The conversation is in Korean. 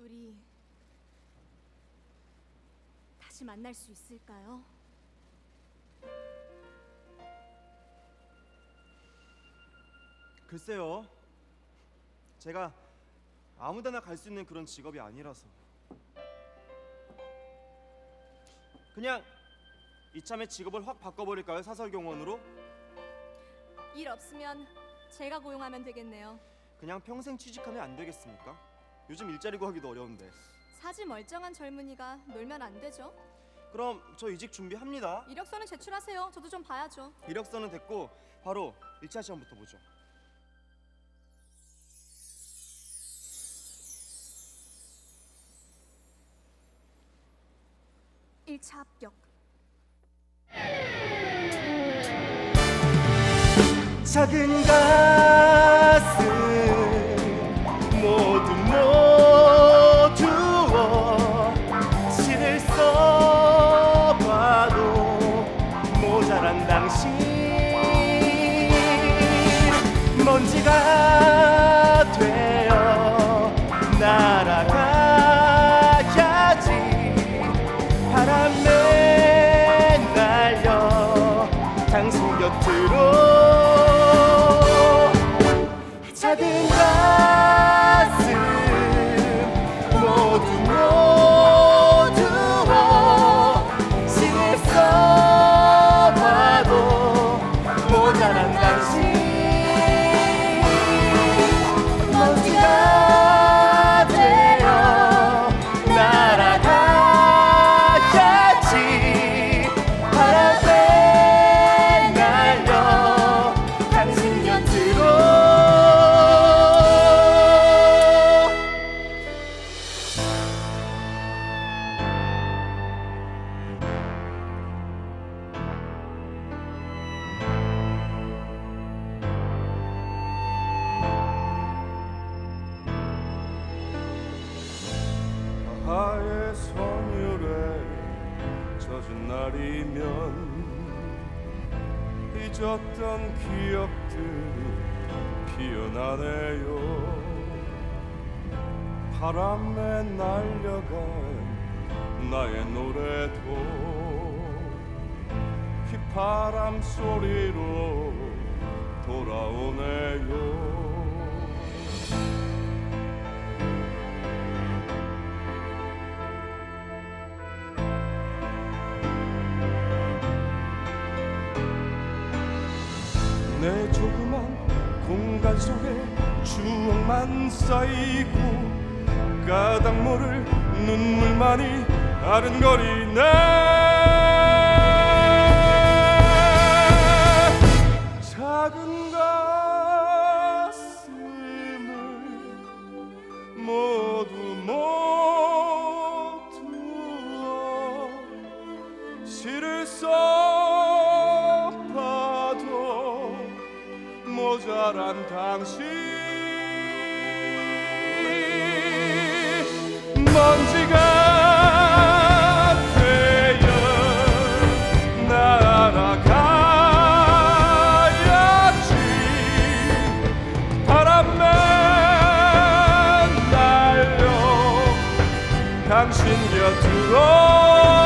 우리 다시 만날 수 있을까요? 글쎄요. 제가 아무데나 갈 수 있는 그런 직업이 아니라서. 그냥 이참에 직업을 확 바꿔버릴까요? 사설경원으로? 일 없으면 제가 고용하면 되겠네요. 그냥 평생 취직하면 안 되겠습니까? 요즘 일자리 구하기도 어려운데. 사지 멀쩡한 젊은이가 놀면 안 되죠. 그럼 저 이직 준비합니다. 이력서는 제출하세요. 저도 좀 봐야죠. 이력서는 됐고 바로 1차 시험부터 보죠. 일차 합격. 작은 가슴 모두 모두 날이면 잊었던 기억들이 피어나네요. 바람에 날려간 나의 노래도 휘파람 소리로 돌아오네요 내 조그만 공간 속에 추억만 쌓이고 까닭 모를 눈물만이 아른거리네 모자란 당신. 먼지가 당신 곁으로